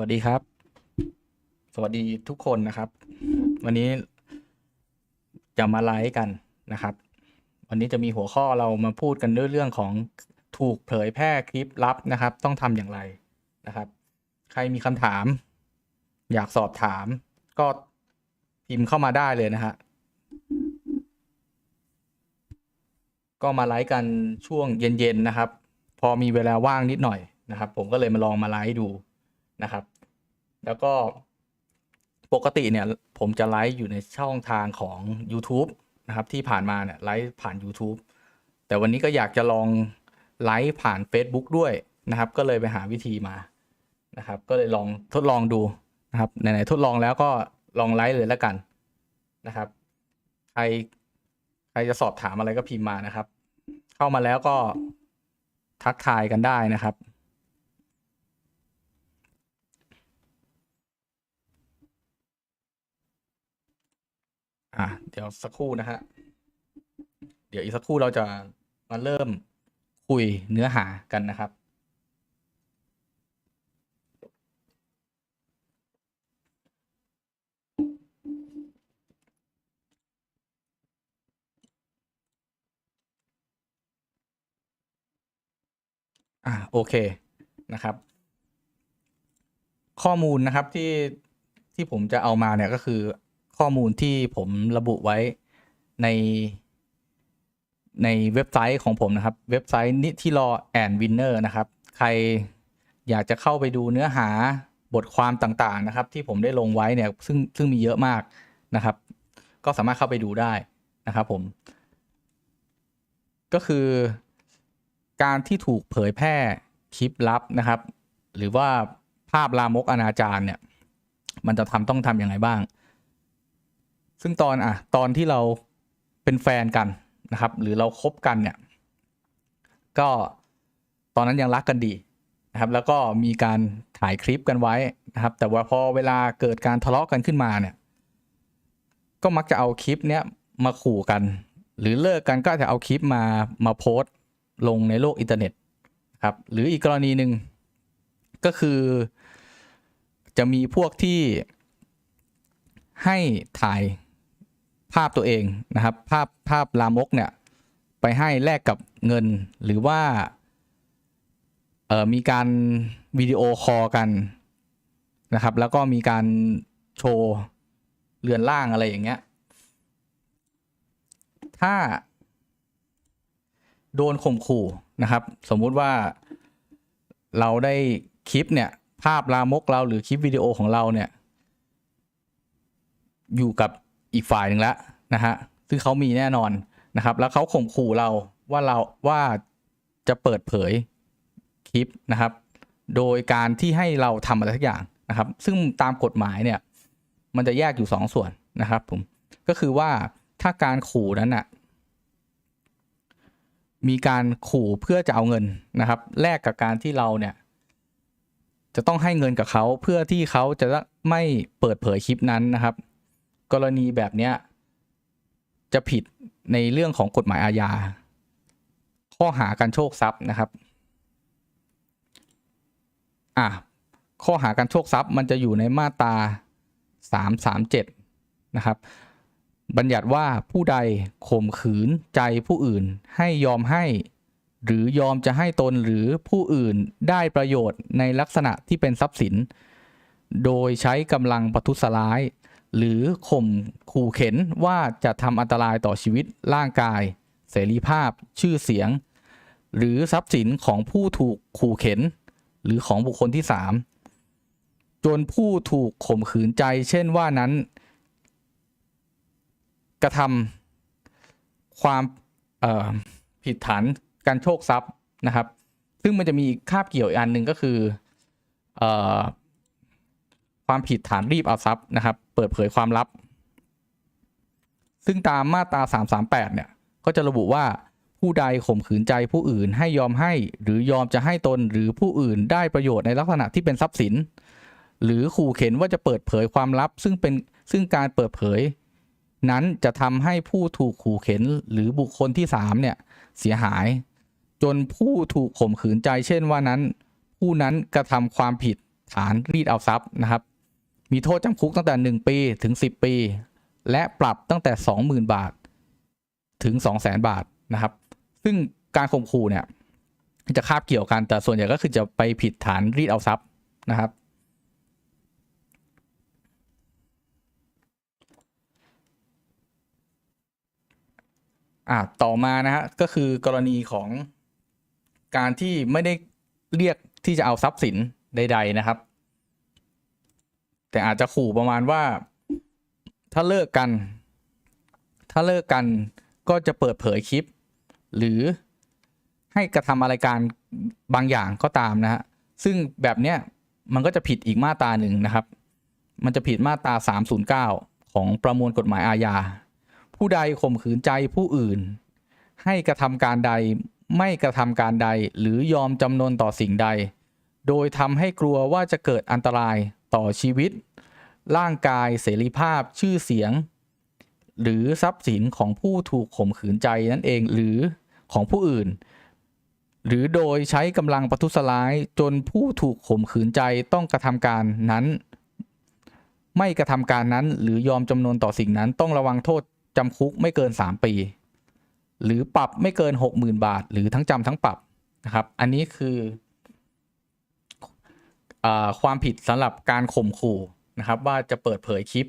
วัสดีครับ สวัสดีทุกคนนะครับ วันนี้จะมาไลฟ์กันนะครับ วันนี้จะมีหัวข้อเรามาพูดกันด้วยเรื่องของถูกเผยแพร่คลิปลับนะครับ ต้องทำอย่างไรนะครับ ใครมีคำถาม อยากสอบถาม ก็พิมพ์เข้ามาได้เลยนะฮะก็มาไลฟ์กันช่วงเย็นๆนะครับ พอมีเวลาว่างนิดหน่อยนะครับ ผมก็เลยมาลองมาไลฟ์ดู นะครับ แล้วก็ปกติเนี่ยผมจะไลฟ์อยู่ในช่องทางของ YouTube นะครับที่ผ่านมาเนี่ยไลฟ์ผ่าน YouTube แต่วันนี้ก็อยากจะลองไลฟ์ผ่าน Facebook ด้วยนะครับ ก็เลยไปหาวิธีมานะครับ ก็เลยลองทดลองดูนะครับไหนๆทดลองแล้วก็ลองไลฟ์เลยแล้วกันนะครับ ใครใครจะสอบถามอะไรก็พิมพ์มานะครับ เข้ามาแล้วก็ทักทายกันได้นะครับ อะเดี๋ยวสักครู่นะฮะ เดี๋ยวอีกสักครู่เราจะมาเริ่มคุยเนื้อหากันนะครับอ่าโอเคนะครับ ข้อมูลนะครับที่ที่ผมจะเอามาเนี่ยก็คือ ข้อมูลที่ผมระบุไว้ในในเว็บไซต์ของผมนะครับ เว็บไซต์นิทิรอแอนวินเนอร์นะครับ ใครอยากจะเข้าไปดูเนื้อหาบทความต่างๆนะครับ ที่ผมได้ลงไว้เนี่ยซึ่งซึ่งมีเยอะมากนะครับ ก็สามารถเข้าไปดูได้นะครับผม ก็คือการที่ถูกเผยแพร่คลิปลับนะครับ หรือว่าภาพลามกอนาจารเนี่ย มันจะทำต้องทำยังไงบ้าง ซึ่งตอนอะตอนที่เราเป็นแฟนกันนะครับ หรือเราคบกันเนี่ย ก็ตอนนั้นยังรักกันดีนะครับ แล้วก็มีการถ่ายคลิปกันไว้นะครับ แต่ว่าพอเวลาเกิดการทะเลาะกันขึ้นมาเนี่ย ก็มักจะเอาคลิปเนี้ยมาขู่กัน หรือเลิกกันก็จะเอาคลิปมามาโพสต์ลงในโลกอินเทอร์เน็ตครับ หรืออีกกรณีหนึ่งก็คือจะมีพวกที่ให้ถ่าย ภาพตัวเองนะครับ ภาพภาพลามกเนี่ยไปให้แลกกับเงินหรือว่าเอ่อมีการวิดีโอคอลกันนะครับ แล้วก็มีการโชว์เรือนร่างอะไรอย่างเงี้ย ถ้า โดนข่มขู่นะครับ สมมุติว่าเราได้คลิปเนี่ย ภาพลามกเราหรือคลิปวิดีโอของเราเนี่ย อยู่กับ อีกฝ่ายหนึ่งแล้วนะฮะซึ่งเขามีแน่นอนนะครับ แล้วเขาข่มขู่เราว่าเราว่าจะเปิดเผยคลิปนะครับ โดยการที่ให้เราทำอะไรสักอย่างนะครับ ซึ่งตามกฎหมายเนี่ย มันจะแยกอยู่สองส่วนนะครับ ผมก็คือว่าถ้าการขู่นั้นอะมีการขู่เพื่อจะเอาเงินนะครับแลกกับการที่เราเนี่ย จะต้องให้เงินกับเขาเพื่อที่เขาจะไม่เปิดเผยคลิปนั้นนะครับ กรณีแบบเนี้ยจะผิดในเรื่องของกฎหมายอาญา ข้อหาการโชคทรัพย์นะครับอะข้อหาการโชคทรัพย์มันจะอยู่ในมาตรา 337 นะครับ บัญญัติว่าผู้ใดข่มขืนใจผู้อื่นให้ยอมให้ หรือยอมจะให้ตนหรือผู้อื่นได้ประโยชน์ในลักษณะที่เป็นทรัพย์สิน โดยใช้กำลังประทุษร้าย หรือข่มขู่เข็นว่าจะทำอันตรายต่อชีวิตร่างกาย เสรีภาพ ชื่อเสียง หรือทรัพย์สินของผู้ถูกขู่เข็น หรือของบุคคลที่ 3 จนผู้ถูกข่มขืนใจ เช่นว่านั้น กระทำความผิดฐานการโชคทรัพย์นะครับ ซึ่งมันจะมีคาบเกี่ยวอีกอันหนึ่งก็คืออความผิดฐานรีบเอาทรัพย์นะครับ เปิดเผยความลับ ซึ่งตามมาตรา 338 เนี่ย ก็จะระบุว่าผู้ใดข่มขืนใจผู้อื่นให้ยอมให้ หรือยอมจะให้ตนหรือผู้อื่นได้ประโยชน์ในลักษณะที่เป็นทรัพย์สิน หรือขู่เข็นว่าจะเปิดเผยความลับ ซึ่งเป็นซึ่งการเปิดเผย นั้นจะทำให้ผู้ถูกขู่เข็นหรือบุคคลที่3เนี่ยเสียหาย จนผู้ถูกข่มขืนใจเช่นว่านั้น ผู้นั้นกระทำความผิดฐานรีดเอาทรัพย์นะครับ มีโทษจำคุกตั้งแต่ 1 ปีถึง 10 ปี และปรับตั้งแต่ 20,000 บาท ถึง 200,000 บาทนะครับ ซึ่งการข่มขู่เนี่ย จะคาบเกี่ยวกันแต่ส่วนใหญ่ก็คือจะไปผิดฐานรีดเอาทรัพย์นะครับ อ่าต่อมานะฮะก็คือกรณีของการที่ไม่ได้เรียกที่จะเอาทรัพย์สินใด ๆ นะครับ แต่อาจจะขู่ประมาณว่า ถ้าเลิกกัน ถ้าเลิกกันก็จะเปิดเผยคลิป หรือให้กระทำอะไรการบางอย่างก็ตามนะฮะซึ่งแบบเนี้ยมันก็จะผิดอีกมาตราหนึ่งนะครับ มันจะผิดมาตรา 309 ของประมวลกฎหมายอาญา ผู้ใดข่มขืนใจผู้อื่น ให้กระทำการใดไม่กระทำการใดหรือยอมจำนนต่อสิ่งใด โดยทำให้กลัวว่าจะเกิดอันตราย ต่อชีวิต ร่างกายเสรีภาพชื่อเสียง หรือทรัพย์สินของผู้ถูกข่มขืนใจนั่นเองหรือของผู้อื่น หรือโดยใช้กำลังประทุษร้ายจนผู้ถูกข่มขืนใจต้องกระทำการนั้น ไม่กระทำการนั้น หรือยอมจำนวนต่อสิ่งนั้นต้องระวังโทษจำคุกไม่เกิน 3 ปี หรือปรับไม่เกิน 60,000 บาท หรือทั้งจำทั้งปรับนะครับ อันนี้คือ ความผิดสำหรับการข่มขู่นะครับ ว่าจะเปิดเผยคลิป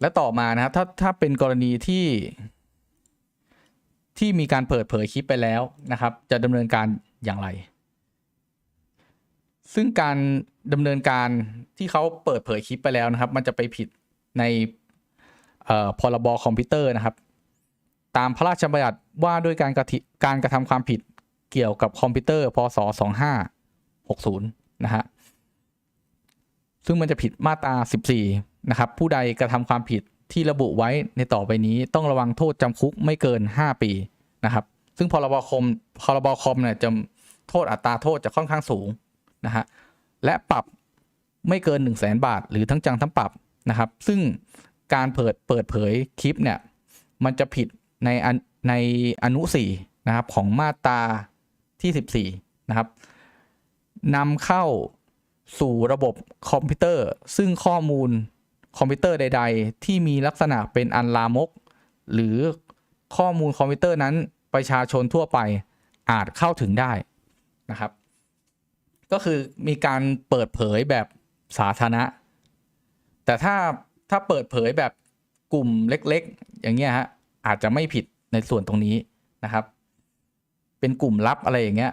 และต่อมานะครับถ้าถ้าเป็นกรณีที่ ที่มีการเปิดเผยคลิปไปแล้วนะครับ จะดำเนินการอย่างไร ซึ่งการดำเนินการที่เขาเปิดเผยคลิปไปแล้วนะครับ มันจะไปผิดในเอ่อพรบคอมพิวเตอร์นะครับ ตามพระราชบัญญัติว่าด้วยการกระทการกระทำความผิด เกี่ยวกับคอมพิวเตอร์พศ2560 นะฮะ ซึ่งมันจะผิดมาตรา 14 นะครับ ผู้ใดกระทำความผิดที่ระบุไว้ในต่อไปนี้ต้องระวังโทษจำคุกไม่เกิน 5 ปีนะครับ ซึ่งพรบคอมพรบคอมเนี่ยจะโทษอัตราโทษจะค่อนข้างสูงนะฮะ และปรับไม่เกิน 1 0 0 0 0แบาท หรือทั้งจำทั้งปรับนะครับ ซึ่งการเปิดเปิดเผยคลิปเนี่ยมันจะผิดในอันในอนุ4นะครับของมาตรา ที่ 14 นะครับนำเข้าสู่ระบบคอมพิวเตอร์ ซึ่งข้อมูลคอมพิวเตอร์ใด ๆ ที่มีลักษณะเป็นอันลามก หรือข้อมูลคอมพิวเตอร์นั้นประชาชนทั่วไปอาจเข้าถึงได้นะครับ ก็คือมีการเปิดเผยแบบสาธารณะ แต่ถ้าถ้าเปิดเผยแบบกลุ่มเล็ก ๆ อย่างเงี้ยฮะอาจจะไม่ผิดในส่วนตรงนี้นะครับ เป็นกลุ่มลับอะไรอย่างเงี้ย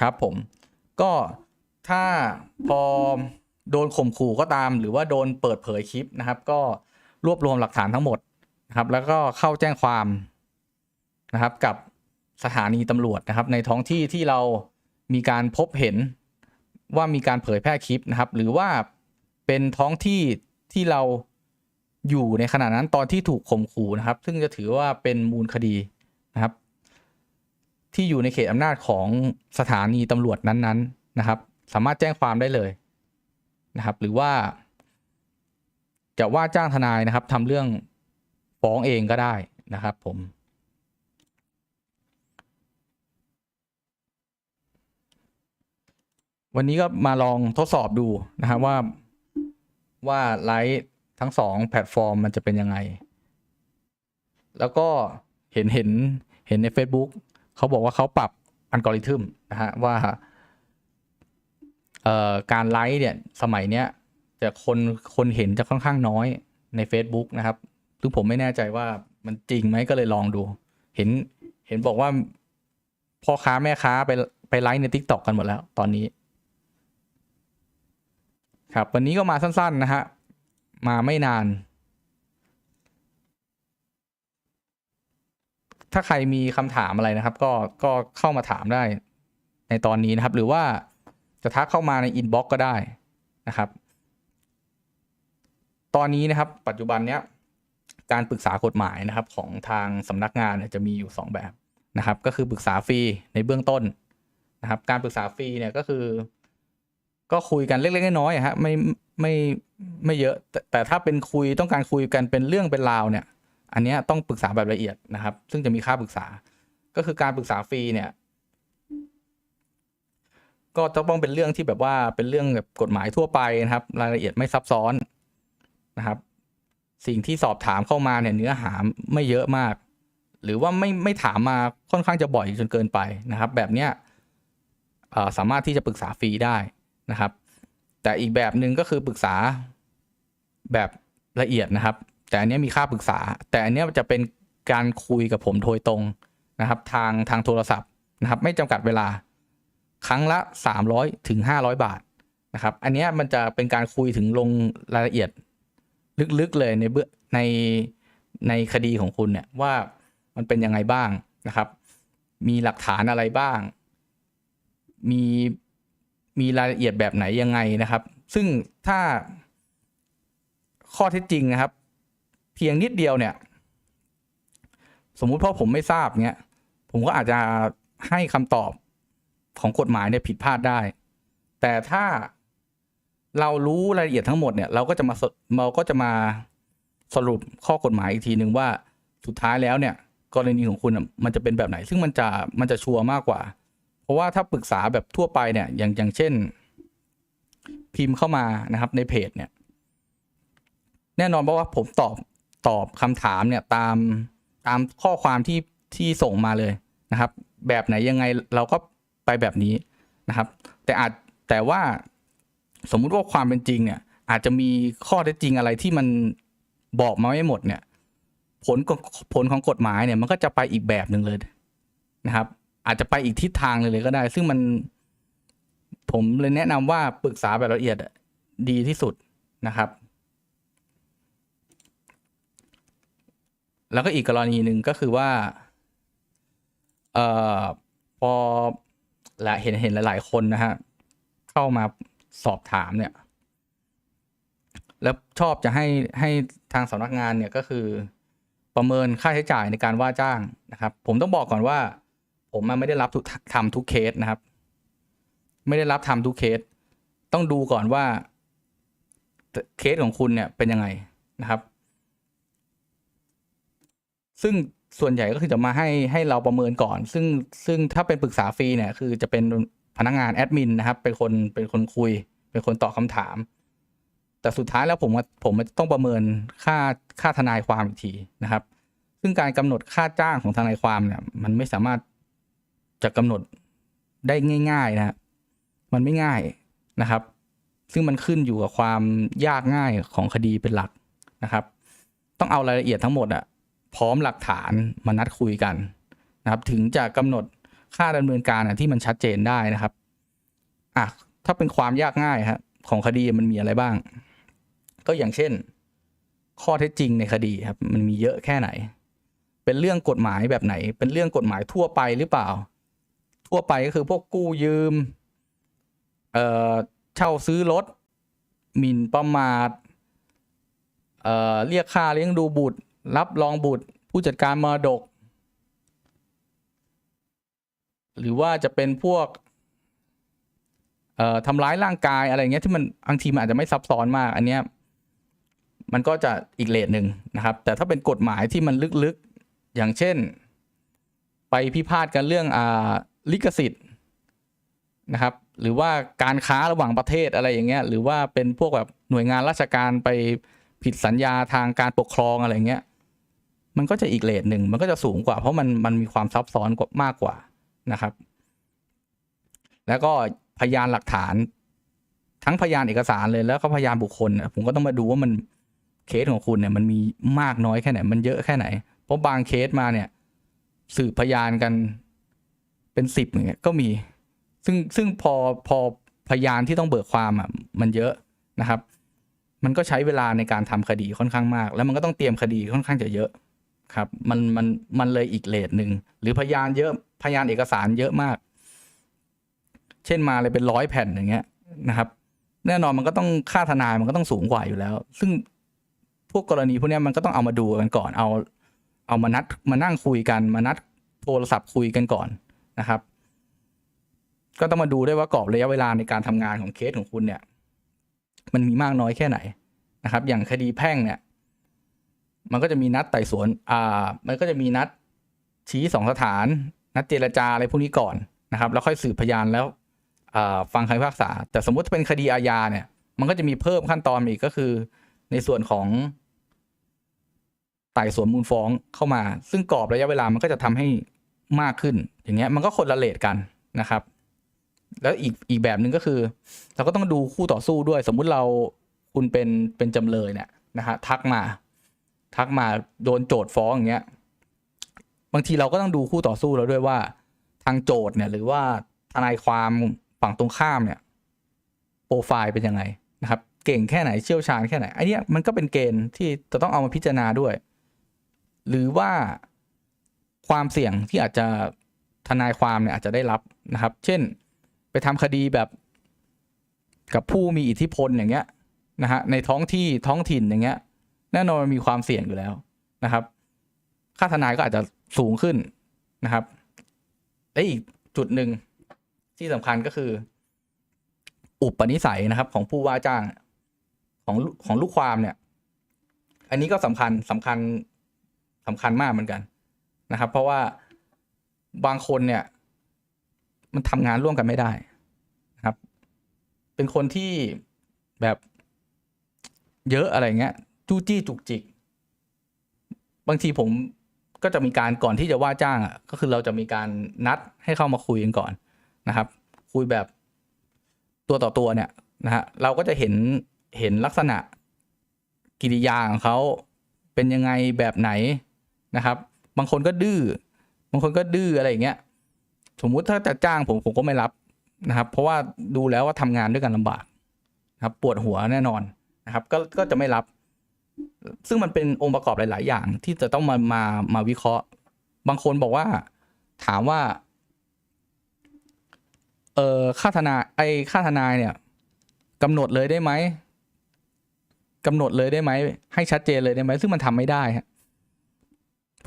ครับผมก็ถ้าพอโดนข่มขู่ก็ตาม หรือว่าโดนเปิดเผยคลิปนะครับ ก็รวบรวมหลักฐานทั้งหมดนะครับ แล้วก็เข้าแจ้งความนะครับ กับสถานีตำรวจนะครับ ในท้องที่ที่เรามีการพบเห็นว่ามีการเผยแพร่คลิปนะครับ หรือว่าเป็นท้องที่ที่เรา อยู่ในขณะนั้นตอนที่ถูกข่มขู่นะครับ ซึ่งจะถือว่าเป็นมูลคดีนะครับ ที่อยู่ในเขตอำนาจของสถานีตำรวจนั้นๆนะครับ สามารถแจ้งความได้เลยนะครับ หรือว่า จะว่าจ้างทนายนะครับทำเรื่องฟ้องเองก็ได้นะครับ ผมวันนี้ก็มาลองทดสอบดูนะครับว่าว่าไลฟ์ ทั้งสองแพลตฟอร์มมันจะเป็นยังไง แล้วก็เห็นเห็นเห็นใน Facebook เขาบอกว่าเขาปรับอัลกอริทึมนะฮะว่าการไลฟ์เนี่ยสมัยเนี้ยจะคนคนเห็นจะค่อนข้างน้อยใน Facebook นะครับซึ่งผมไม่แน่ใจว่ามันจริงไหมก็เลยลองดู เห็นเห็นบอกว่าพ่อค้าแม่ค้าไปไปไลฟ์ใน Tik t o อกกันหมดแล้วตอนนี้ ครับ วันนี้ก็มาสั้น ๆ นะฮะ มาไม่นาน ถ้าใครมีคำถามอะไรนะครับ ก็ก็เข้ามาถามได้ในตอนนี้นะครับ หรือว่าจะทักเข้ามาในอินบ็อกก็ได้นะครับ ตอนนี้นะครับ ปัจจุบันเนี้ยการปรึกษากฎหมายนะครับ ของทางสำนักงานจะมีอยู่ 2 แบบนะครับ ก็คือปรึกษาฟรีในเบื้องต้นนะครับ การปรึกษาฟรีเนี่ยก็คือ ก็คุยกันเล็กๆน้อยๆฮะไม่ไม่ไม่เยอะแต่แต่ถ้าเป็นคุยต้องการคุยกันเป็นเรื่องเป็นราวเนี่ย อันนี้ต้องปรึกษาแบบละเอียดนะครับ ซึ่งจะมีค่าปรึกษา ก็คือการปรึกษาฟรีเนี่ย ก็จะต้องเป็นเรื่องที่แบบว่าเป็นเรื่องแบบกฎหมายทั่วไปนะครับ รายละเอียดไม่ซับซ้อนนะครับ สิ่งที่สอบถามเข้ามาเนี่ยเนื้อหาไม่เยอะมาก หรือว่าไม่ไม่ถามมาค่อนข้างจะบ่อยจนเกินไปนะครับ แบบเนี้ยสามารถที่จะปรึกษาฟรีได้ นะครับ แต่อีกแบบหนึ่งก็คือปรึกษาแบบละเอียดนะครับ แต่อันนี้มีค่าปรึกษา แต่อันนี้จะเป็นการคุยกับผมโดยตรงนะครับ ทางทางโทรศัพท์นะครับ ไม่จำกัดเวลาครั้งละ 300ถึง500 บาทนะครับ อันนี้มันจะเป็นการคุยถึงลงรายละเอียด ลึกๆเลยในเบื้องในในคดีของคุณเนี่ยว่ามันเป็นยังไงบ้างนะครับ มีหลักฐานอะไรบ้าง มี มีรายละเอียดแบบไหนยังไงนะครับ ซึ่งถ้าข้อเท็จจริงนะครับ เพียงนิดเดียวเนี่ย สมมุติเพราะผมไม่ทราบเนี้ยผมก็อาจจะให้คำตอบของกฎหมายเนี่ยผิดพลาดได้ แต่ถ้าเรารู้รายละเอียดทั้งหมดเนี่ย เราก็จะมาเราก็จะมาสรุปข้อกฎหมายอีกทีหนึ่งว่าสุดท้ายแล้วเนี่ย กรณีของคุณมันจะเป็นแบบไหน ซึ่งมันจะมันจะชัวร์มากกว่า เพราะว่าถ้าปรึกษาแบบทั่วไปเนี่ย อย่างอย่างเช่น พิมพ์เข้ามานะครับในเพจเนี่ย แน่นอนเพราะว่าผมตอบตอบคำถามเนี่ยตามตามข้อความที่ที่ส่งมาเลยนะครับ แบบไหนยังไงเราก็ไปแบบนี้นะครับ แต่อาจแต่ว่าสมมุติว่าความเป็นจริงเนี่ย อาจจะมีข้อเท็จจริงอะไรที่มันบอกมาไม่หมดเนี่ย ผลผลของกฎหมายเนี่ยมันก็จะไปอีกแบบหนึ่งเลยนะครับ อาจจะไปอีกทิศทางเลยเลยก็ได้ ซึ่งมัน ผมเลยแนะนำว่าปรึกษาแบบละเอียดดีที่สุดนะครับ แล้วก็อีกกรณีหนึ่งก็คือว่า เอ่อ พอและเห็นเห็นหลาย ๆ คนนะฮะเข้ามาสอบถามเนี่ย แล้วชอบจะให้ให้ทางสำนักงานเนี่ยก็คือประเมินค่าใช้จ่ายในการว่าจ้างนะครับ ผมต้องบอกก่อนว่า ผมมไม่ได้รับทุกทำทุกเคสนะครับ ไม่ได้รับทำทุกเคส ต้องดูก่อนว่า เคสของคุณเนี่ยเป็นยังไงนะครับ ซึ่งส่วนใหญ่ก็คือจะมาให้ให้เราประเมินก่อน ซึ่งซึ่งถ้าเป็นปรึกษาฟรีเนี่ย คือจะเป็นพนักงานแอดมินนะครับ เป็นคนเป็นคนคุย เป็นคนตอบคำถาม แต่สุดท้ายแล้วผมว่าผมต้องประเมินค่าค่าทนายความอีกทีนะครับ ซึ่งการกำหนดค่าจ้างของทนายความเนี่ย มันไม่สามารถ จะกำหนดได้ง่าย ๆนะมันไม่ง่ายนะครับ ซึ่งมันขึ้นอยู่กับความยากง่ายของคดีเป็นหลักนะครับ ต้องเอารายละเอียดทั้งหมดอะพร้อมหลักฐานมานัดคุยกันนะครับ ถึงจะกำหนดค่าดำเนินการอะที่มันชัดเจนได้นะครับอะถ้าเป็นความยากง่ายครับของคดีมันมีอะไรบ้าง ก็อย่างเช่น ข้อเท็จจริงในคดีครับ มันมีเยอะแค่ไหน เป็นเรื่องกฎหมายแบบไหน เป็นเรื่องกฎหมายทั่วไปหรือเปล่า ทั่วไปก็คือพวกกู้ยืม เอ่อ เช่าซื้อรถ หมิ่นประมาท เอ่อ เรียกค่าเลี้ยงดูบุตร รับรองบุตร ผู้จัดการมรดก หรือว่าจะเป็นพวก เอ่อทำร้ายร่างกายอะไรเงี้ยที่มันบางทีมันอาจจะไม่ซับซ้อนมาก อันเนี้ย มันก็จะอีกเลทหนึ่งนะครับ แต่ถ้าเป็นกฎหมายที่มันลึกๆ อย่างเช่นไปพิพาทกันเรื่องอ่า ลิขสิทธิ์นะครับ หรือว่าการค้าระหว่างประเทศอะไรอย่างเงี้ย หรือว่าเป็นพวกแบบหน่วยงานราชการไปผิดสัญญาทางการปกครองอะไรเงี้ย มันก็จะอีกเลทหนึ่ง มันก็จะสูงกว่า เพราะมันมันมีความซับซ้อนกว่ามากกว่านะครับ แล้วก็พยานหลักฐาน ทั้งพยานเอกสารเลยแล้วก็พยานบุคคลผมก็ต้องมาดูว่ามันเคสของคุณเนี่ย มันมีมากน้อยแค่ไหน มันเยอะแค่ไหน เพราะบางเคสมาเนี่ย สืบพยานกัน เป็นสิบอย่างเงี้ยก็มี ซึ่งซึ่งพอพอพยานที่ต้องเบิกความอะมันเยอะนะครับ มันก็ใช้เวลาในการทำคดีค่อนข้างมาก แล้วมันก็ต้องเตรียมคดีค่อนข้างจะเยอะครับ มันมันมันเลยอีกเลทหนึ่งหรือพยานเยอะพยานเอกสารเยอะมาก เช่นมาเลยเป็นร้อยแผ่นอย่างเงี้ยนะครับ แน่นอนมันก็ต้องค่าทนายมันก็ต้องสูงกว่าอยู่แล้ว ซึ่งพวกกรณีพวกเนี้ยมันก็ต้องเอามาดูกันก่อนเอา เอามานัดมานั่งคุยกันมานัดโทรศัพท์คุยกันก่อน นะครับ ก็ต้องมาดูด้วยว่ากรอบระยะเวลาในการทำงานของเคสของคุณเนี่ย มันมีมากน้อยแค่ไหนนะครับ อย่างคดีแพ่งเนี่ย มันก็จะมีนัดไต่สวน อ่า มันก็จะมีนัดชี้สองสถาน นัดเจรจาอะไรพวกนี้ก่อนนะครับ แล้วค่อยสืบพยานแล้วอ่าฟังคำพิพากษา แต่สมมุติเป็นคดีอาญาเนี่ย มันก็จะมีเพิ่มขั้นตอนอีกก็คือ ในส่วนของไต่สวนมูลฟ้องเข้ามา ซึ่งกรอบระยะเวลามันก็จะทำให้ มากขึ้น อย่างเงี้ยมันก็คนละเลทกันนะครับ แล้วอีกอีกแบบหนึ่งก็คือ เราก็ต้องดูคู่ต่อสู้ด้วย สมมุติเราคุณเป็นเป็นจำเลยเนี่ยนะฮะทักมา ทักมาโดนโจทย์ฟ้องอย่างเงี้ยบางทีเราก็ต้องดูคู่ต่อสู้เราด้วยว่า ทางโจทย์เนี่ย หรือว่าทนายความฝั่งตรงข้ามเนี่ยโปรไฟล์เป็นยังไงนะครับ เก่งแค่ไหนเชี่ยวชาญแค่ไหนไอเนี้ยมันก็เป็นเกณฑ์ที่จะต้องเอามาพิจารณาด้วย หรือว่า ความเสี่ยงที่อาจจะทนายความเนี่ยอาจจะได้รับนะครับ เช่น ไปทำคดีแบบกับผู้มีอิทธิพลอย่างเงี้ยนะฮะในท้องที่ท้องถิ่นอย่างเงี้ย แน่นอนมันมีความเสี่ยงอยู่แล้วนะครับ ค่าทนายก็อาจจะสูงขึ้นนะครับและอีกจุดหนึ่งที่สำคัญก็คือ อุปนิสัยนะครับ ของผู้ว่าจ้างของของลูกความเนี่ย อันนี้ก็สำคัญสำคัญสำคัญมากเหมือนกัน นะครับ เพราะว่าบางคนเนี่ย มันทำงานร่วมกันไม่ได้นะครับ เป็นคนที่แบบเยอะอะไรเงี้ยจู้จี้จุกจิก บางทีผมก็จะมีการก่อนที่จะว่าจ้างอะก็คือเราจะมีการนัดให้เข้ามาคุยกันก่อนนะครับ คุยแบบตัวต่อตัวเนี่ยนะฮะเราก็จะเห็นเห็นลักษณะกิริยาของเขาเป็นยังไงแบบไหนนะครับ บางคนก็ดื้อบางคนก็ดื้ออะไรอย่างเงี้ย สมมุติถ้าจะจ้างผมผมก็ไม่รับนะครับ เพราะว่าดูแล้วว่าทำงานด้วยกันลำบากนะครับปวดหัวแน่นอนนะครับก็ก็จะไม่รับ ซึ่งมันเป็นองค์ประกอบหลาย ๆ อย่างที่จะต้องมามามาวิเคราะห์ บางคนบอกว่า ถามว่า เออค่าทนายไอค่าทนายเนี่ยกำหนดเลยได้ไหมกำหนดเลยได้ไหมให้ชัดเจนเลยได้ไหมซึ่งมันทำไม่ได้ฮะ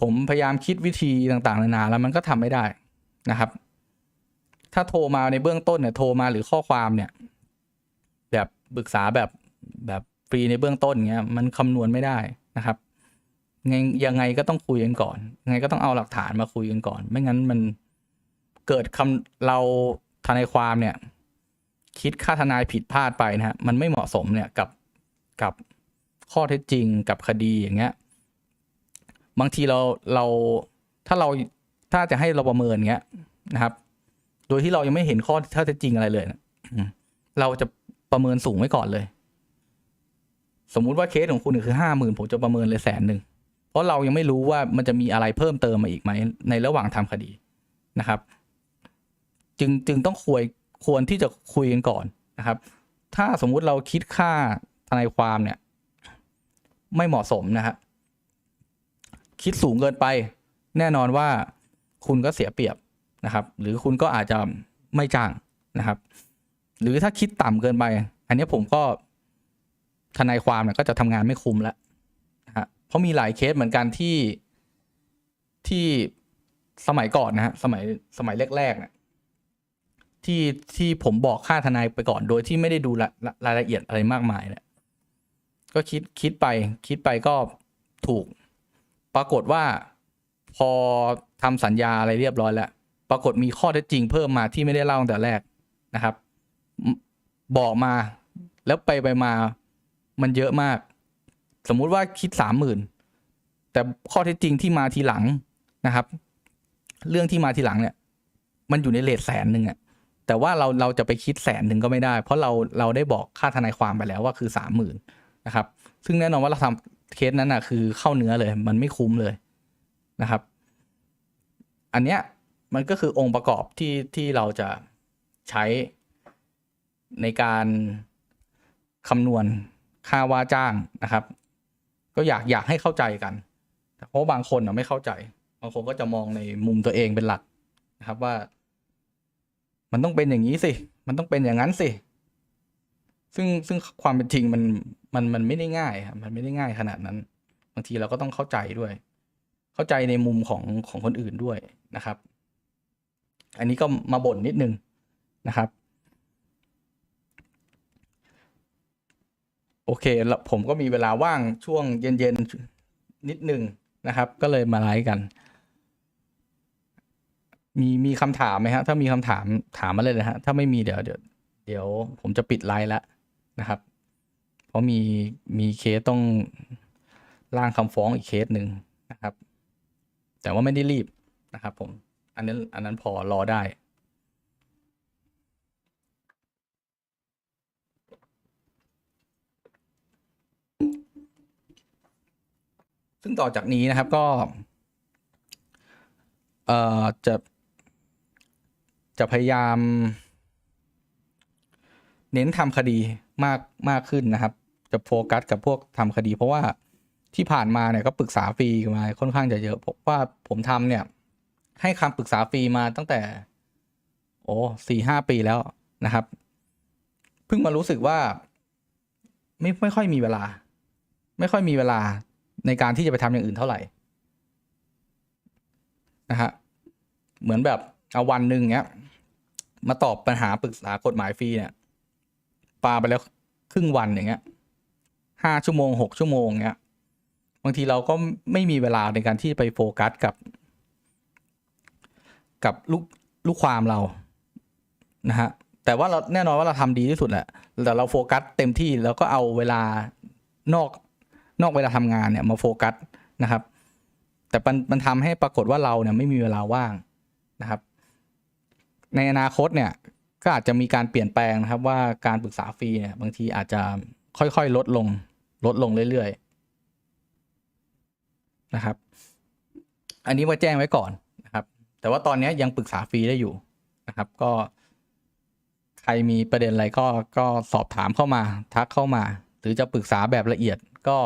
ผมพยายามคิดวิธีต่างๆนานาแล้วมันก็ทำไม่ได้นะครับ ถ้าโทรมาในเบื้องต้นเนี่ยโทรมาหรือข้อความเนี่ย แบบปรึกษาแบบแบบฟรีในเบื้องต้นเงี้ยมันคำนวณไม่ได้นะครับไงยังไงก็ต้องคุยกันก่อนยังไงก็ต้องเอาหลักฐานมาคุยกันก่อน ไม่งั้นมันเกิดคำเราทนายความเนี่ย คิดค่าทนายผิดพลาดไปนะฮะมันไม่เหมาะสมเนี่ยกับกับข้อเท็จจริงกับคดีอย่างเงี้ย บางทีเราเราถ้าเราถ้าจะให้เราประเมินเงี้ยนะครับ โดยที่เรายังไม่เห็นข้อเท็จจริงอะไรเลยนะเราจะประเมินสูงไว้ก่อนเลย สมมุติว่าเคสของคุณคือห้าหมื่นผมจะประเมินเลยแสนหนึ่งเพราะเรายังไม่รู้ว่ามันจะมีอะไรเพิ่มเติมมาอีกไหมในระหว่างทำคดีนะครับ จึงจึงต้องควรควรที่จะคุยกันก่อนนะครับ ถ้าสมมุติเราคิดค่าทนายความเนี่ย ไม่เหมาะสมนะครับ คิดสูงเกินไป แน่นอนว่าคุณก็เสียเปรียบนะครับ หรือคุณก็อาจจะไม่จ้างนะครับ หรือถ้าคิดต่ำเกินไป อันนี้ผมก็ทนายความเนี่ยก็จะทำงานไม่คุ้มแล้วนะฮะเพราะมีหลายเคสเหมือนกันที่ที่สมัยก่อนนะฮะสมัยสมัยแรกๆเนี่ยที่ที่ผมบอกค่าทนายไปก่อนโดยที่ไม่ได้ดูรายรายละเอียดอะไรมากมายเนี่ยก็คิดคิดไปคิดไปก็ถูก ปรากฏว่าพอทำสัญญาอะไรเรียบร้อยแล้ว ปรากฏมีข้อเท็จจริงเพิ่มมาที่ไม่ได้เล่าตั้งแต่แรกนะครับ บอกมาแล้วไปไปมามันเยอะมาก สมมุติว่าคิดสามหมื่นแต่ข้อเท็จจริงที่มาทีหลังนะครับ เรื่องที่มาทีหลังเนี่ย มันอยู่ในเลทแสนหนึ่งอะแต่ว่าเราเราจะไปคิดแสนหนึ่งก็ไม่ได้ เพราะเราเราได้บอกค่าทนายความไปแล้วว่าคือสามหมื่นนะครับ ซึ่งแน่นอนว่าเราทำ เคสนั้นอะคือเข้าเนื้อเลย มันไม่คุ้มเลยนะครับ อันเนี้ยมันก็คือองค์ประกอบที่ที่เราจะใช้ในการคำนวณค่าว่าจ้างนะครับ ก็อยากอยากให้เข้าใจกัน เพราะบางคนไม่เข้าใจ บางคนก็จะมองในมุมตัวเองเป็นหลักนะครับว่า มันต้องเป็นอย่างนี้สิ มันต้องเป็นอย่างนั้นสิ ซึ่งซึ่งความเป็นจริงมัน มันมันไม่ได้ง่ายครับมันไม่ได้ง่ายขนาดนั้น บางทีเราก็ต้องเข้าใจด้วย เข้าใจในมุมของของคนอื่นด้วยนะครับ อันนี้ก็มาบ่นนิดนึงนะครับ โอเคแล้วผมก็มีเวลาว่างช่วงเย็นๆนิดนึงนะครับ ก็เลยมาไลฟ์กัน มีมีคำถามไหมฮะถ้ามีคำถามถามมาเลยนะฮะถ้าไม่มีเดี๋ยวเดี๋ยวเดี๋ยวผมจะปิดไลฟ์แล้วนะครับ เพราะมีมีเคสต้องร่างคำฟ้องอีกเคสหนึ่งนะครับ แต่ว่าไม่ได้รีบนะครับ ผม อันนั้นอันนั้นพอรอได้ซึ่งต่อจากนี้นะครับก็ เอ่อจะ จะพยายาม เน้นทำคดีมากมากขึ้นนะครับ จะโฟกัสกับพวกทำคดี เพราะว่าที่ผ่านมาเนี่ยก็ปรึกษาฟรีมาค่อนข้างจะเยอะเพราะว่าผมทำเนี่ย ให้คำปรึกษาฟรีมาตั้งแต่ โอ้สี่ห้าปีแล้วนะครับ เพิ่งมารู้สึกว่า ไม่ไม่ค่อยมีเวลา ไม่ค่อยมีเวลาในการที่จะไปทำอย่างอื่นเท่าไหร่นะฮะเหมือนแบบเอาวันหนึ่งเนี้ย มาตอบปัญหาปรึกษากฎหมายฟรีเนี่ยปาไปแล้วครึ่งวันอย่างเงี้ย ห้าชั่วโมงหกชั่วโมงเงี้ยบางทีเราก็ไม่มีเวลาในการที่ไปโฟกัสกับ กับลูกลูกความเรานะฮะแต่ว่าเราแน่นอนว่าเราทำดีที่สุดแหละแต่เราโฟกัสเต็มที่แล้วก็เอาเวลานอกนอกเวลาทำงานเนี่ยมาโฟกัสนะครับ แต่มันมันทำให้ปรากฏว่าเราเนี่ยไม่มีเวลาว่างนะครับ ในอนาคตเนี่ยก็อาจจะมีการเปลี่ยนแปลงนะครับว่าการปรึกษาฟรีเนี่ยบางทีอาจจะ ค่อยๆ ลดลง ลดลงเรื่อยๆ นะครับ อันนี้มาแจ้งไว้ก่อนนะครับ แต่ว่าตอนนี้ยังปรึกษาฟรีได้อยู่นะครับ ก็ ใครมีประเด็นอะไรก็ก็สอบถามเข้ามา ทักเข้ามา หรือจะปรึกษาแบบละเอียดก็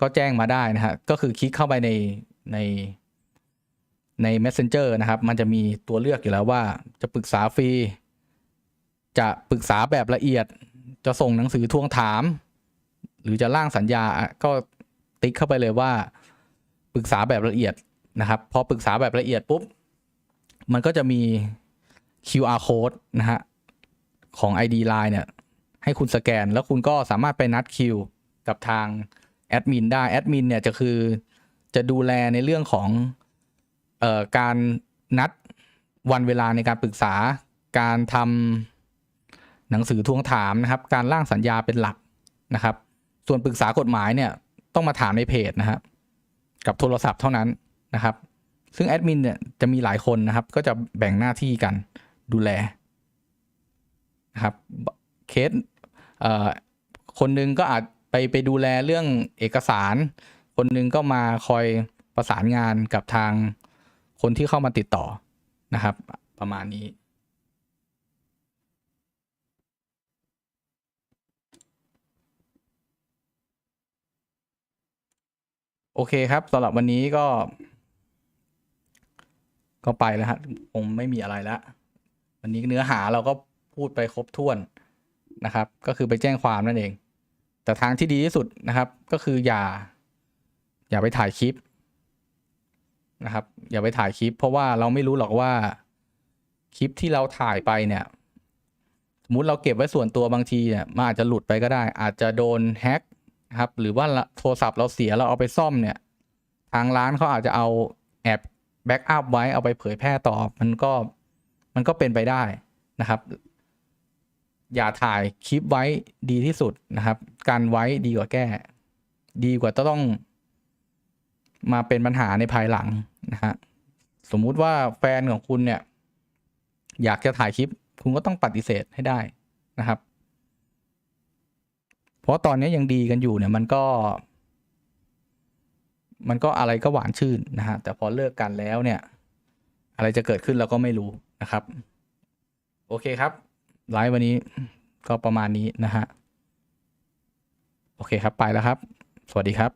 ก็แจ้งมาได้นะฮะก็คือคลิกเข้าไปในในใน messenger นะครับ มันจะมีตัวเลือกอยู่แล้วว่าจะปรึกษาฟรี จะปรึกษาแบบละเอียด จะส่งหนังสือทวงถาม หรือจะร่างสัญญาก็ติ๊กเข้าไปเลยว่าปรึกษาแบบละเอียดนะครับ พอปรึกษาแบบละเอียดปุ๊บ มันก็จะมี QR code นะฮะของ ID Line เนี่ย ให้คุณสแกน แล้วคุณก็สามารถไปนัดคิว กับทางแอดมินได้แอดมินเนี่ยจะคือจะดูแลในเรื่องของออการนัดวันเวลาในการปรึกษาการทำ หนังสือทวงถามนะครับ การร่างสัญญาเป็นหลักนะครับ ส่วนปรึกษากฎหมายเนี่ยต้องมาถามในเพจนะครับกับโทรศัพท์เท่านั้นนะครับ ซึ่งแอดมินเนี่ยจะมีหลายคนนะครับ ก็จะแบ่งหน้าที่กันดูแลนะครับเคสเอ่อคนหนึงก็อาจไปไปดูแลเรื่องเอกสาร คนหนึงก็มาคอยประสานงานกับทางคนที่เข้ามาติดต่อนะครับ ประมาณนี้ โอเคครับสำหรับวันนี้ก็ ก็ไปแล้วฮะคงไม่มีอะไรแล้ววันนี้เนื้อหาเราก็พูดไปครบถ้วนนะครับ ก็คือไปแจ้งความนั่นเอง แต่ทางที่ดีที่สุดนะครับ ก็คืออย่า อย่าไปถ่ายคลิปนะครับ อย่าไปถ่ายคลิป เพราะว่าเราไม่รู้หรอกว่าคลิปที่เราถ่ายไปเนี่ยสมมติเราเก็บไว้ส่วนตัวบางทีเนี่ยมันอาจจะหลุดไปก็ได้ อาจจะโดนแฮ็ก นะครับ หรือว่าโทรศัพท์เราเสียเราเอาไปซ่อมเนี่ย ทางร้านเขาอาจจะเอาแอบแบ็กอัพไว้เอาไปเผยแพร่ต่อ มันก็มันก็เป็นไปได้นะครับ อย่าถ่ายคลิปไว้ดีที่สุดนะครับ การไว้ดีกว่าแก้ ดีกว่าต้อง มาเป็นปัญหาในภายหลังนะฮะสมมุติว่าแฟนของคุณเนี่ย อยากจะถ่ายคลิป คุณก็ต้องปฏิเสธให้ได้นะครับ เพราะตอนนี้ยังดีกันอยู่เนี่ยมันก็ มันก็อะไรก็หวานชื่นนะฮะแต่พอเลิกกันแล้วเนี่ย อะไรจะเกิดขึ้นเราก็ไม่รู้นะครับ โอเคครับไลฟ์วันนี้ก็ประมาณนี้นะฮะโอเคครับไปแล้วครับ สวัสดีครับ